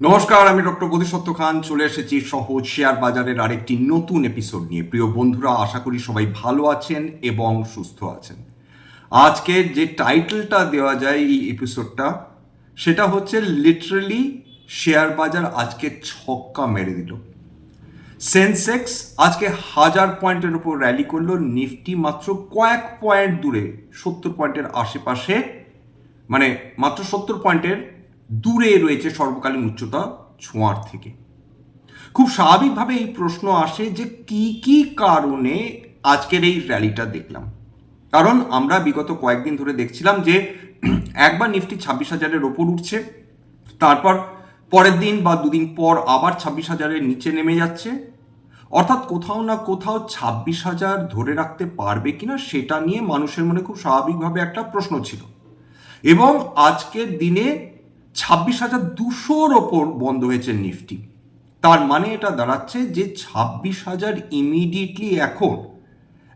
নমস্কার, আমি ডক্টর বোধিসত্ত্ব খান। চলে এসেছি সহজ শেয়ার বাজারের আরেকটি নতুন এপিসোড নিয়ে। প্রিয় বন্ধুরা, আশা করি সবাই ভালো আছেন এবং সুস্থ আছেন। আজকের যে টাইটেলটা দেওয়া যায় এই এপিসোডটা সেটা হচ্ছে লিটারালি শেয়ার বাজার আজকে ছক্কা মেরে দিল। সেন্সেক্স আজকে হাজার পয়েন্টের উপর র্যালি করল, নিফটি মাত্র কয়েক পয়েন্ট দূরে, সত্তর পয়েন্টের আশেপাশে মানে মাত্র সত্তর পয়েন্টের দূরে রয়েছে সর্বকালীন উচ্চতা ছোঁয়ার থেকে। খুব স্বাভাবিকভাবে এই প্রশ্ন আসে যে কি কি কারণে আজকের এই র্যালিটা দেখলাম? কারণ আমরা বিগত কয়েকদিন ধরে দেখছিলাম যে একবার নিফটি ছাব্বিশ হাজারের ওপর উঠছে, তারপর পরের দিন বা দুদিন পর আবার ছাব্বিশ হাজারের নিচে নেমে যাচ্ছে। অর্থাৎ কোথাও না কোথাও ছাব্বিশ হাজার ধরে রাখতে পারবে কিনা সেটা নিয়ে মানুষের মনে খুব স্বাভাবিকভাবে একটা প্রশ্ন ছিল। এবং আজকের দিনে ছাব্বিশ হাজার দুশোর ওপর বন্ধ হয়েছে নিফটি। তার মানে এটা দাঁড়াচ্ছে যে ছাব্বিশ হাজার ইমিডিয়েটলি এখন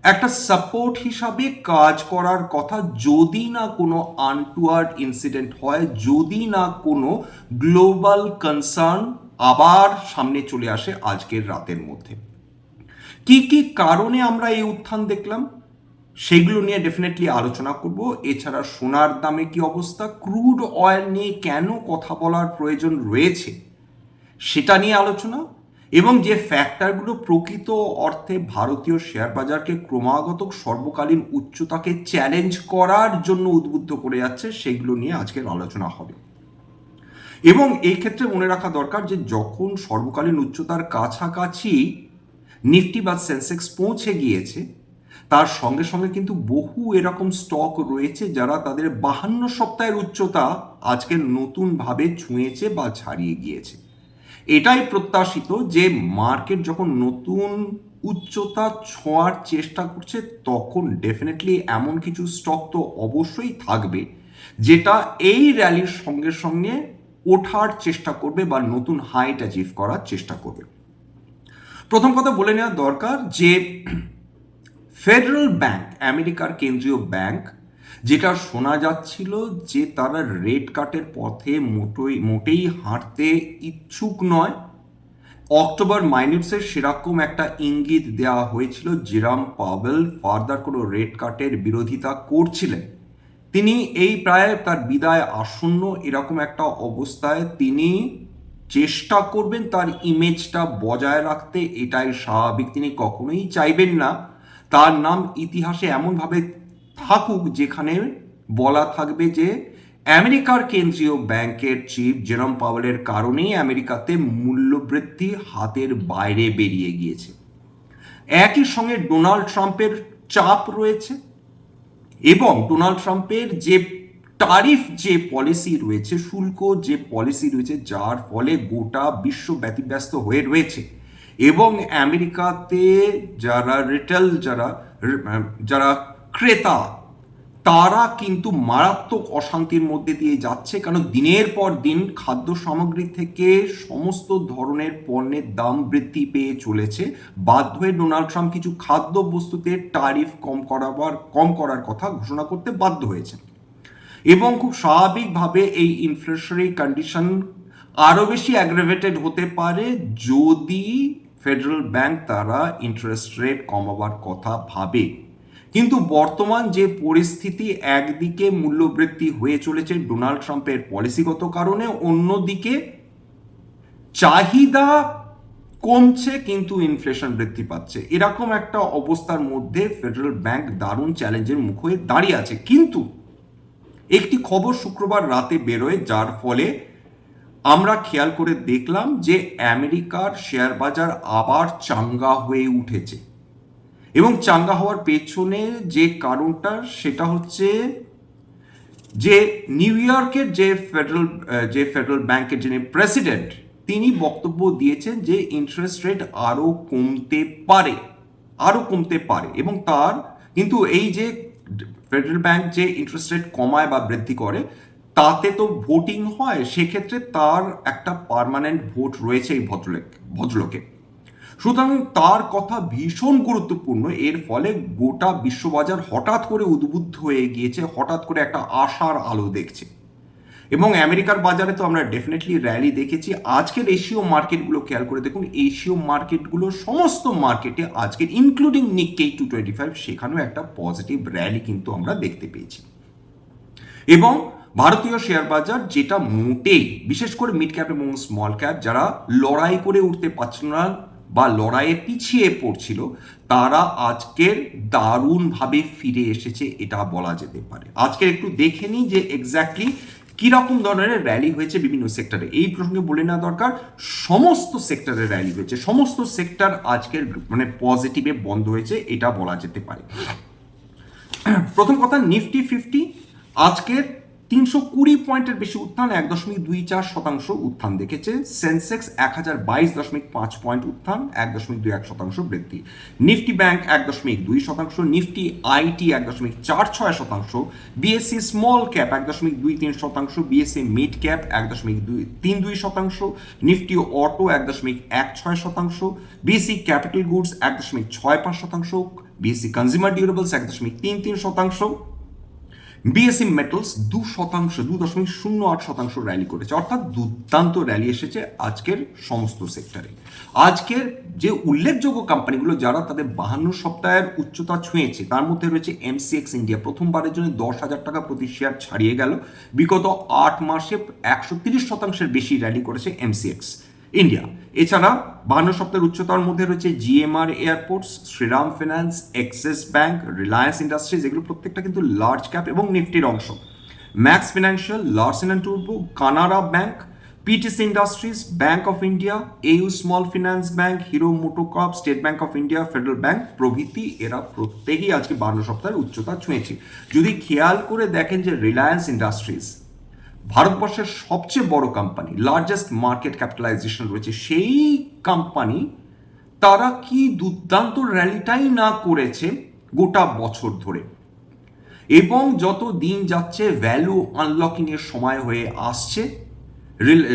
একটা সাপোর্ট হিসাবে কাজ করার কথা যদি না কোনো আনটুয়ার্ড ইনসিডেন্ট হয়, যদি না কোনো গ্লোবাল কনসার্ন আবার সামনে চলে আসে আজকের রাতের মধ্যে। কি কি কারণে আমরা এই উত্থান দেখলাম? সেগুলো নিয়ে ডেফিনেটলি আলোচনা করব। এছাড়া সোনার দামে কি অবস্থা? ক্রুড অয়েল নিয়ে কেন কথা বলার প্রয়োজন রয়েছে? সেটা নিয়ে আলোচনা এবং যে ফ্যাক্টরগুলো প্রকৃত অর্থে ভারতীয় শেয়ার বাজারকে ক্রমাগত সর্বকালীন উচ্চতাকে চ্যালেঞ্জ করার জন্য উদ্বুদ্ধ করে যাচ্ছে, সেগুলো নিয়ে আজকের আলোচনা হবে। এবং এই ক্ষেত্রে মনে রাখা দরকার যে যখন সর্বকালীন উচ্চতার কাছাকাছি নিফটি বা সেন্সেক্স পৌঁছে গিয়েছে তার সঙ্গে সঙ্গে কিন্তু বহু এরকম স্টক রয়েছে যারা তাদের বাহান্ন সপ্তাহের উচ্চতা আজকে নতুনভাবে ছুঁয়েছে বা ছাড়িয়ে গিয়েছে। এটাই প্রত্যাশিত যে মার্কেট যখন নতুন উচ্চতা ছোঁয়ার চেষ্টা করছে, তখন ডেফিনেটলি এমন কিছু স্টক তো অবশ্যই থাকবে, যেটা এই র্যালির সঙ্গে সঙ্গে ওঠার চেষ্টা করবে বা নতুন হাইট অ্যাচিভ করার চেষ্টা করবে। প্রথম কথা বলে নেওয়া দরকার যে ফেডারেল ব্যাংক, আমেরিকার কেন্দ্রীয় ব্যাংক, যেটা শোনা যাচ্ছিল যে তারা রেড কাটের পথে মোটোই, মোটেই হাঁটতে ইচ্ছুক নয়। অক্টোবর মাইনিটসের সেরকম একটা ইঙ্গিত দেওয়া হয়েছিল, জেরাম পাবেল ফার্দার কোনো রেড কাটের বিরোধিতা করছিলেন। তিনি এই প্রায় তার বিদায় আসন্ন এরকম একটা অবস্থায় তিনি চেষ্টা করবেন তার ইমেজটা বজায় রাখতে, এটাই স্বাভাবিক। তিনি কখনোই চাইবেন না। তার নাম ইতিহাসে এমনভাবে থাকুক যেখানে বলা থাকবে যে আমেরিকার কেন্দ্রীয় ব্যাংকের চিফ জেরম পাওয়েলের কারণেই আমেরিকাতে মূল্যবৃদ্ধি হাতের বাইরে বেরিয়ে গিয়েছে। একই সঙ্গে ডোনাল্ড ট্রাম্পের চাপ রয়েছে এবং ডোনাল্ড ট্রাম্পের যে টারিফ যে পলিসি রয়েছে, শুল্ক যে পলিসি রয়েছে, যার ফলে গোটা বিশ্ব ব্যতিব্যস্ত হয়ে রয়েছে। এবং আমেরিকাতে যারা রিটেল, যারা যারা ক্রেতা, তারা কিন্তু মারাত্মক অশান্তির মধ্যে দিয়ে যাচ্ছে, কারণ দিনের পর দিন খাদ্য সামগ্রী থেকে সমস্ত ধরনের পণ্যের দাম বৃদ্ধি পেয়ে চলেছে। বাধ্য হয়ে ডোনাল্ড ট্রাম্প কিছু খাদ্য বস্তুতে টারিফ কম করাবার, কম করার কথা ঘোষণা করতে বাধ্য হয়েছে এবং খুব স্বাভাবিকভাবে এই ইনফ্লেশনারি কন্ডিশন আরও বেশি অ্যাগ্রেভেটেড হতে পারে যদি ফেডারেল ব্যাংক তারা ইন্টারেস্ট রেট কমাবার কথা ভাবে। কিন্তু বর্তমান যে পরিস্থিতি, একদিকে মূল্যবৃদ্ধি হয়ে চলেছে ডোনাল্ড ট্রাম্পের পলিসিগত কারণে, অন্যদিকে চাহিদা কমছে কিন্তু ইনফ্লেশন বৃদ্ধি পাচ্ছে। এরকম একটা অবস্থার মধ্যে ফেডারেল ব্যাংক দারুণ চ্যালেঞ্জের মুখে দাঁড়িয়ে আছে। কিন্তু একটি খবর শুক্রবার রাতে বেরোয়, যার ফলে আমরা খেয়াল করে দেখলাম যে আমেরিকার শেয়ার বাজার আবার চাঙ্গা হয়ে উঠেছে। এবং চাঙ্গা হওয়ার পেছনে যে কারণটা, সেটা হচ্ছে যে নিউ ইয়র্কের যে ফেডারেল যে ফেডারেল ব্যাংকের যিনি প্রেসিডেন্ট, তিনি বক্তব্য দিয়েছেন যে ইন্টারেস্ট রেট আরও কমতে পারে, আরও কমতে পারে। এবং তার কিন্তু এই যে ফেডারেল ব্যাংক যে ইন্টারেস্ট রেট কমায় বা বৃদ্ধি করে তাতে তো ভোটিং হয়, সেক্ষেত্রে তার একটা পারমানেন্ট ভোট রয়েছে এই ভদ্রলোক, ভদ্রলোকে। সুতরাং তার কথা ভীষণ গুরুত্বপূর্ণ, এর ফলে গোটা বিশ্ববাজার হঠাৎ করে উদ্বুদ্ধ হয়ে গিয়েছে, হঠাৎ করে একটা আশার আলো দেখছে। এবং আমেরিকার বাজারে তো আমরা ডেফিনেটলি র্যালি দেখেছি। আজকের এশীয় মার্কেটগুলো খেয়াল করে দেখুন, এশীয় মার্কেটগুলো সমস্ত মার্কেটে আজকের including Nikkei two twenty five সেখানেও একটা পজিটিভ র্যালি কিন্তু আমরা দেখতে পেয়েছি। এবং ভারতীয় শেয়ার বাজার যেটা মোটেই, বিশেষ করে মিড ক্যাপ এবং স্মল ক্যাপ যারা লড়াই করে উঠতে পারছিল না বা লড়াইয়ে পিছিয়ে পড়ছিল, তারা আজকের দারুণভাবে ফিরে এসেছে, এটা বলা যেতে পারে। আজকে একটু দেখে নিই যে এক্স্যাক্টলি কীরকম ধরনের র্যালি হয়েছে বিভিন্ন সেক্টরে এই প্রসঙ্গে বলে নেওয়া দরকার, সমস্ত সেক্টরে র্যালি হয়েছে। সমস্ত সেক্টর আজকের মানে পজিটিভে বন্ধ হয়েছে, এটা বলা যেতে পারে। প্রথম কথা নিফটি ফিফটি আজকের তিনশো কুড়ি পয়েন্টের বেশি উত্থান, এক দশমিক দুই চার শতাংশ উত্থান দেখেছে। সেন্সেক্স এক হাজার বাইশ দশমিক পাঁচ পয়েন্ট উত্থান, এক দশমিক দুই এক শতাংশ বৃদ্ধি। নিফটি ব্যাংক এক দশমিক দুই শতাংশ, নিফটি আইটি এক দশমিক চার ছয় শতাংশ বিএসসি স্মল ক্যাপ এক দশমিক দুই তিন শতাংশ বিএসসি মিড ক্যাপ এক দশমিক দুই তিন দুই শতাংশ, নিফটি অটো এক দশমিক এক ছয় শতাংশ বিএসসি ক্যাপিটাল গুডস এক দশমিক ছয় পাঁচ শতাংশ বিএসসি কনজিউমার ডিউরেবলস এক দশমিক তিন তিন শতাংশ বিএসসি মেটালস দু শতাংশ, দু দশমিক শূন্য আট শতাংশ র্যালি করেছে। অর্থাৎ দুর্দান্ত র্যালি এসেছে আজকের সমস্ত সেক্টরে আজকের যে উল্লেখযোগ্য কোম্পানিগুলো যারা তাদের বাহান্ন সপ্তাহের উচ্চতা ছুঁয়েছে, তার মধ্যে রয়েছে এমসিএক্স ইন্ডিয়া প্রথমবারের জন্য দশ হাজার টাকা প্রতি শেয়ার ছাড়িয়ে গেল। বিগত আট মাসে একশো তিরিশ শতাংশের বেশি র্যালি করেছে এমসিএক্স ইন্ডিয়া এছাড়া বান্ন সপ্তাহের উচ্চতার মধ্যে রয়েছে GMR airports Shriram finance Axis bank Reliance Industries এগুলো প্রত্যেকটা কিন্তু লার্জ ক্যাপ এবং নিফটির অংশ। Max financial Larsen and টুরবো Canara bank PTC Industries Bank of India AU small finance bank Hero MotoCorp State Bank of India Federal Bank প্রভৃতি এরা প্রত্যেকেই আজকে বান্ন সপ্তাহের উচ্চতা ছুঁয়েছে। যদি খেয়াল করে দেখেন যে রিলায়েন্স ইন্ডাস্ট্রিজ ভারতবর্ষের সবচেয়ে বড় কোম্পানি লার্জেস্ট মার্কেট ক্যাপিটালাইজেশন রয়েছে সেই কোম্পানি তারা কি দুর্দান্ত র্যালিটাই না করেছে গোটা বছর ধরে? এবং যত দিন যাচ্ছে ভ্যালু আনলকিং এর সময় হয়ে আসছে।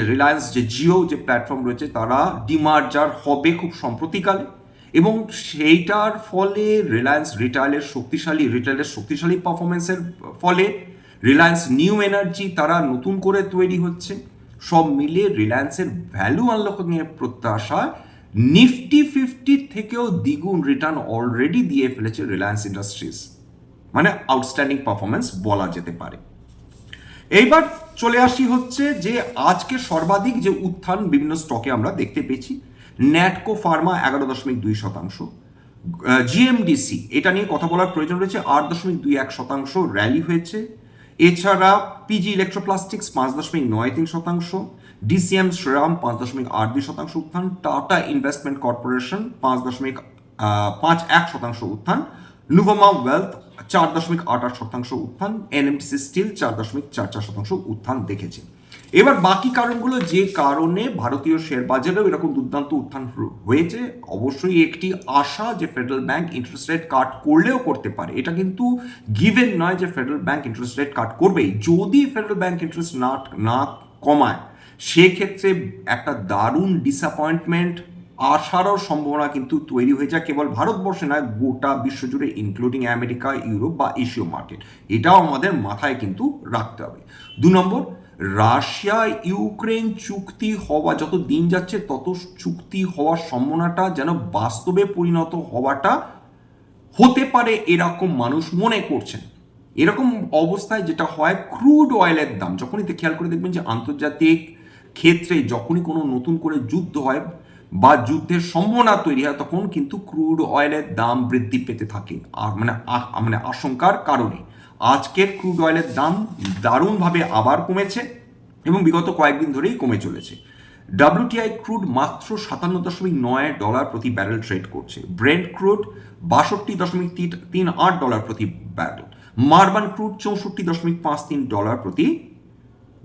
রিলায়েন্স যে জিও যে প্ল্যাটফর্ম রয়েছে, তারা ডিমার্জার হবে খুব সম্প্রতিকালে। এবং সেইটার ফলে রিলায়েন্স রিটাইলের শক্তিশালী রিটেলের শক্তিশালী পারফরমেন্সের ফলে রিলায়েন্স নিউ এনার্জি তারা নতুন করে তৈরি হচ্ছে। সব মিলে রিলায়েন্সের ভ্যালু আনলকিং এর প্রত্যাশা নিফটি ফিফটির থেকেও দ্বিগুণ রিটার্ন অলরেডি দিয়ে ফেলেছে রিলায়েন্স ইন্ডাস্ট্রিজ মানে আউটস্ট্যান্ডিং পারফরমেন্স বলা যেতে পারে। এইবার চলে আসি হচ্ছে যে আজকে সর্বাধিক যে উত্থান বিভিন্ন স্টকে আমরা দেখতে পেয়েছি ন্যাটকো ফার্মা এগারো দশমিক দুই শতাংশ জিএমডিসি এটা নিয়ে কথা বলার প্রয়োজন রয়েছে, আট দশমিক দুই এক শতাংশ র্যালি হয়েছে। এছাড়া পিজি ইলেকট্রোপ্লাস্টিক্স পাঁচ দশমিক নয় তিন শতাংশ ডিসিএম শ্রীরাম পাঁচ দশমিক আট দুই শতাংশ উত্থান টাটা ইনভেস্টমেন্ট কর্পোরেশন পাঁচ দশমিক পাঁচ এক শতাংশ উত্থান নুভমা ওয়েলথ চার দশমিক আট আট শতাংশ উত্থান এনএমটিসি স্টিল চার দশমিক চার চার শতাংশ উত্থান দেখেছে। এবার বাকি কারণগুলো যে কারণে ভারতীয় শেয়ার বাজারেও এরকম দুর্দান্ত উত্থান হয়েছে, অবশ্যই একটি আশা যে federal bank interest rate cut করলেও করতে পারে। এটা কিন্তু গিভেন নয় যে federal bank interest rate cut করবেই। যদি ফেডারেল ব্যাংক ইন্টারেস্ট না না কমায়, সেক্ষেত্রে একটা দারুণ ডিসঅ্যাপয়েন্টমেন্ট আসারও সম্ভাবনা কিন্তু তৈরি হয়ে যায় কেবল ভারতবর্ষে নয়, গোটা বিশ্বজুড়ে ইনক্লুডিং আমেরিকা ইউরোপ বা এশীয় মার্কেট এটাও আমাদের মাথায় কিন্তু রাখতে হবে। দু নম্বর রাশিয়া ইউক্রেন চুক্তি হওয়া, যত দিন যাচ্ছে, তত চুক্তি হওয়ার সম্ভাবনাটা যেন বাস্তবে পরিণত হওয়াটা হতে পারে এরকম মানুষ মনে করছেন। এরকম অবস্থায় যেটা হয়, ক্রুড অয়েলের দাম, যখনই খেয়াল করে দেখবেন যে আন্তর্জাতিক ক্ষেত্রে যখনই কোনো নতুন করে যুদ্ধ হয় বা যুদ্ধের সম্ভাবনা তৈরি হয়, তখন কিন্তু ক্রুড অয়েলের দাম বৃদ্ধি পেতে থাকে। আর মানে মানে আশঙ্কার কারণে। আজকের ক্রুড অয়েলের দাম দারুণভাবে আবার কমেছে এবং বিগত কয়েকদিন ধরেই কমে চলেছে। ডাব্লিউটিআই ক্রুড মাত্র সাতান্ন দশমিক নয় ডলার প্রতি ব্যারেল ট্রেড করছে। ব্রেন্ড ক্রুড বাষট্টি দশমিক তিন আট ডলার প্রতি ব্যারেল। মার্বান ক্রুড চৌষট্টি দশমিক পাঁচ তিন ডলার প্রতি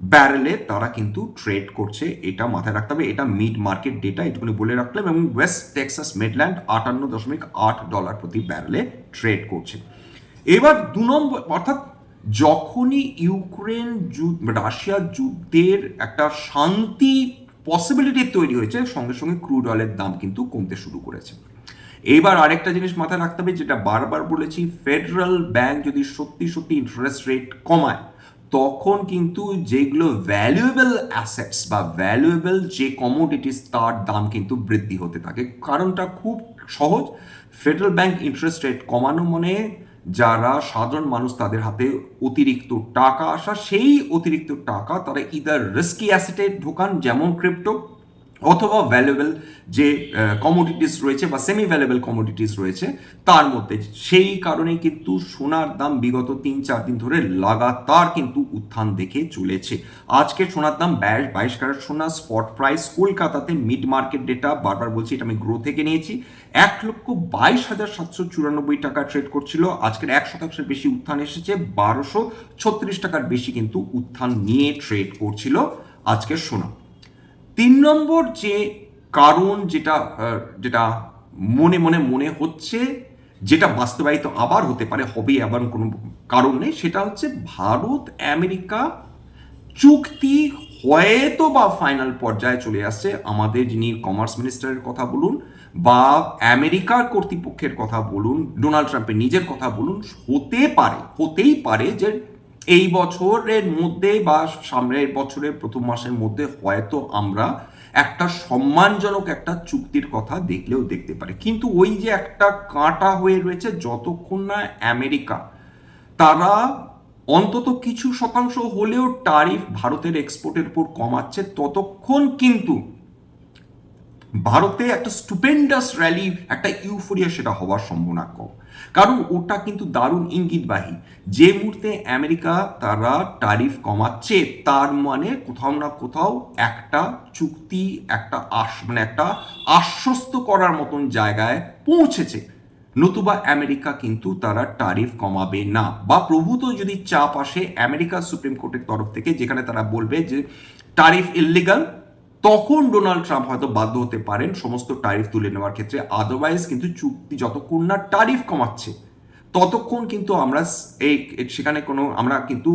ব্যারেলে তারা কিন্তু ট্রেড করছে। এটা মাথায় রাখতে হবে, এটা মিড মার্কেট ডেটা, এটুকুনি বলে রাখলাম। এবং ওয়েস্ট টেক্সাস মেডল্যান্ড আটান্ন দশমিক আট ডলার প্রতি ব্যারেলে ট্রেড করছে। এবার দু নম্বর, অর্থাৎ যখনই ইউক্রেন রাশিয়ার যুদ্ধের একটা শান্তি পসিবিলিটি তৈরি হয়েছে, সঙ্গে সঙ্গে ক্রুড অয়েলের দাম কিন্তু কমতে শুরু করেছে। এইবার আরেকটা জিনিস মাথায় রাখতে হবে, যেটা বারবার বলেছি ফেডারেল ব্যাংক যদি সত্যি সত্যি ইন্টারেস্ট রেট কমায়, তখন কিন্তু যেগুলো ভ্যালুয়েবল অ্যাসেটস বা ভ্যালুয়েবল যে কমোডিটিস তার দাম কিন্তু বৃদ্ধি হতে থাকে। কারণটা খুব সহজ ফেডারেল ব্যাংক ইন্টারেস্ট রেট কমানো মানে যারা সাধারণ মানুষ তাদের হাতে অতিরিক্ত টাকা আসা, সেই অতিরিক্ত টাকা তারা ইদার রিস্কি অ্যাসেটে ঢোকান, যেমন ক্রিপ্টো অথবা ভ্যালুয়েবল যে কমোডিটিস রয়েছে বা সেমি ভ্যালুয়েবল কমোডিটিস রয়েছে, তার মধ্যে সেই কারণে কিন্তু সোনার দাম বিগত তিন, চার দিন ধরে লাগাতার কিন্তু উত্থান দেখে চলেছে। আজকে সোনার দাম বাইশ বাইশ ক্যারেট সোনা স্পট প্রাইস কলকাতাতে মিড মার্কেট ডেটা বারবার বলছি এটা আমি গ্রো থেকে নিয়েছি। এক লক্ষ বাইশ হাজার সাতশো চুরানব্বই টাকা ট্রেড করছিল, আজকের এক শতাংশের বেশি উত্থান এসেছে, বারোশো ছত্রিশ টাকার বেশি কিন্তু উত্থান নিয়ে ট্রেড করছিল আজকের সোনা। তিন নম্বর যে কারণ যেটা যেটা মনে মনে মনে হচ্ছে, যেটা বাস্তবায়িত আবার হতে পারে, হবে আবার কোনো কারণ নেই, সেটা হচ্ছে ভারত আমেরিকা চুক্তি হয়তো বা ফাইনাল পর্যায়ে চলে আসছে। আমাদের যিনি কমার্স মিনিস্টারের কথা বলুন বা আমেরিকার কর্তৃপক্ষের কথা বলুন ডোনাল্ড ট্রাম্পের নিজের কথা বলুন, হতে পারে, হতেই পারে যে এই বছরের মধ্যে বা সামনের বছরের প্রথম মাসের মধ্যে হয়তো আমরা একটা সম্মানজনক একটা চুক্তির কথা দেখলেও দেখতে পারি। কিন্তু ওই যে একটা কাঁটা হয়ে রয়েছে যতক্ষণ না আমেরিকা, তারা অন্তত কিছু শতাংশ হলেও টারিফ ভারতের এক্সপোর্টের উপর কমাচ্ছে, ততক্ষণ কিন্তু ভারতে একটা স্টুপেন্ডাস র্যালি একটা ইউফোরিয়া সেটা হওয়ার সম্ভাবনা কম। কারণ ওটা কিন্তু দারুণ ইঙ্গিতবাহী। যে মুহূর্তে আমেরিকা তারা টারিফ কমাচ্ছে, তার মানে কোথাও না কোথাও একটা চুক্তি, একটা আশ মানে একটা আশ্বস্ত করার মতন জায়গায় পৌঁছেছে। নতুবা আমেরিকা কিন্তু তারা টারিফ কমাবে না। বা প্রভূত যদি চাপ আসে আমেরিকা সুপ্রিম কোর্টের তরফ থেকে, যেখানে তারা বলবে যে টারিফ ইললিগাল তখন ডোনাল্ড ট্রাম্প হয়তো বাধ্য হতে পারেন সমস্ত টারিফ তুলে নেওয়ার ক্ষেত্রে। আদারওয়াইজ কিন্তু চুক্তি যতক্ষণ না টারিফ কমাচ্ছে, ততক্ষণ কিন্তু আমরা এই সেখানে কোনো, আমরা কিন্তু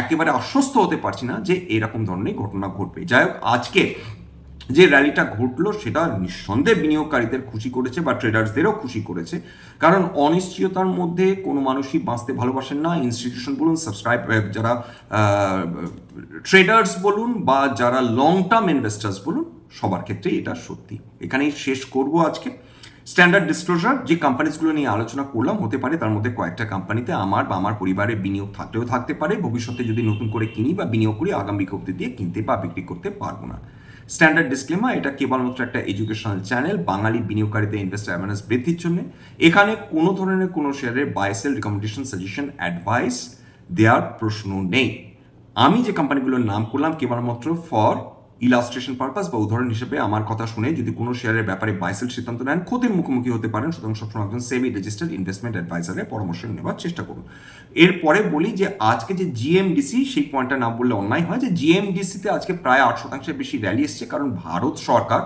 একেবারে আশ্বস্ত হতে পারছি না যে এরকম ধরনের ঘটনা ঘটবে। যাই হোক, আজকে যে র্যালিটা ঘটলো সেটা নিঃসন্দেহে বিনিয়োগকারীদের খুশি করেছে বা ট্রেডার্সদেরও খুশি করেছে। কারণ অনিশ্চয়তার মধ্যে কোনো মানুষই বাঁচতে ভালোবাসেন না। ইনস্টিটিউশন বলুন সাবস্ক্রাইব যারা ট্রেডার্স বলুন বা যারা লং টার্ম ইনভেস্টার্স বলুন, সবার ক্ষেত্রে এটা সত্যি। এখানেই শেষ করব আজকে। স্ট্যান্ডার্ড ডিসক্লোজার যে কোম্পানিজগুলো নিয়ে আলোচনা করলাম, হতে পারে তার মধ্যে কয়েকটা কোম্পানিতে আমার বা আমার পরিবারের বিনিয়োগ থাকলেও থাকতে পারে। ভবিষ্যতে যদি নতুন করে কিনি বা বিনিয়োগ করি, আগামী বিজ্ঞপ্তি দিয়ে কিনতে বা বিক্রি করতে পারব না। স্ট্যান্ডার্ড ডিসক্লেমা এটা কেবলমাত্র একটা এডুকেশনাল চ্যানেল বাঙালি বিনিয়োগকারীদের ইনভেস্টার অ্যাওয়ারনেস বৃদ্ধির জন্য। এখানে কোনো ধরনের কোনো শেয়ারের বাইসেল রিকমেন্ডেশন সাজেশন অ্যাডভাইস দেওয়ার প্রশ্ন নেই। আমি যে কোম্পানিগুলোর নাম করলাম, কেবলমাত্র ফর ইলাস্ট্রেশন পারপাস বা উদাহরণ হিসেবে আমার কথা শুনে যদি কোনো শেয়ারের ব্যাপারে বাইসেল সিদ্ধান্ত নেন, ক্ষতির মুখোমুখি হতে পারেন। সুতরাং সবসময় একজন সেমি রেজিস্টার্ড ইনভেস্টমেন্ট অ্যাডভাইজারের পরামর্শ নেওয়ার চেষ্টা করুন। এরপরে বলি যে আজকে যে জিএমডিসি সেই পয়েন্টটা না বললে অন্যায় হয় যে জিএমডিসিতে আজকে প্রায় আট শতাংশের বেশি র্যালি এসছে। কারণ ভারত সরকার,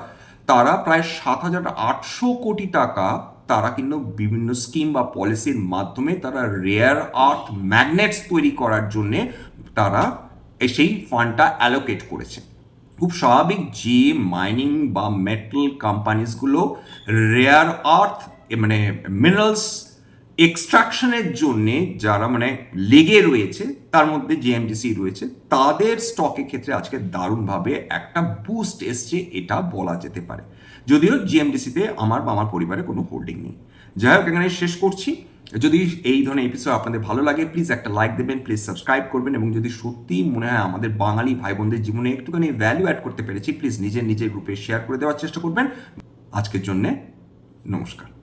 তারা প্রায় সাত হাজার আটশো কোটি টাকা তারা কিন্তু বিভিন্ন স্কিম বা পলিসির মাধ্যমে তারা রেয়ার আর্থ ম্যাগনেটস তৈরি করার জন্যে তারা সেই ফান্ডটা অ্যালোকেট করেছে। খুব স্বাভাবিক যে মাইনিং বা মেটাল কোম্পানিজগুলো রেয়ার আর্থ মানে মিনারেলস এক্সট্রাকশনের জন্যে যারা মানে লেগে রয়েছে, তার মধ্যে জিএমডিসি রয়েছে, তাদের স্টকের ক্ষেত্রে আজকে দারুণভাবে একটা বুস্ট এসছে, এটা বলা যেতে পারে। যদিও জিএমডিসিতে আমার বা আমার পরিবারে কোনো হোল্ডিং নেই। যাই হোক এখানে শেষ করছি। যদি এই ধরনের এপিসোড আপনাদের ভালো লাগে প্লিজ একটা লাইক দেবেন প্লিজ সাবস্ক্রাইব করবেন এবং যদি সত্যিই মনে হয় আমাদের বাঙালি ভাই বোনদের জীবনে একটুখানি ভ্যালু অ্যাড করতে পেরেছি প্লিজ নিজের নিজের গ্রুপে শেয়ার করে দেওয়ার চেষ্টা করবেন। আজকের জন্যে নমস্কার।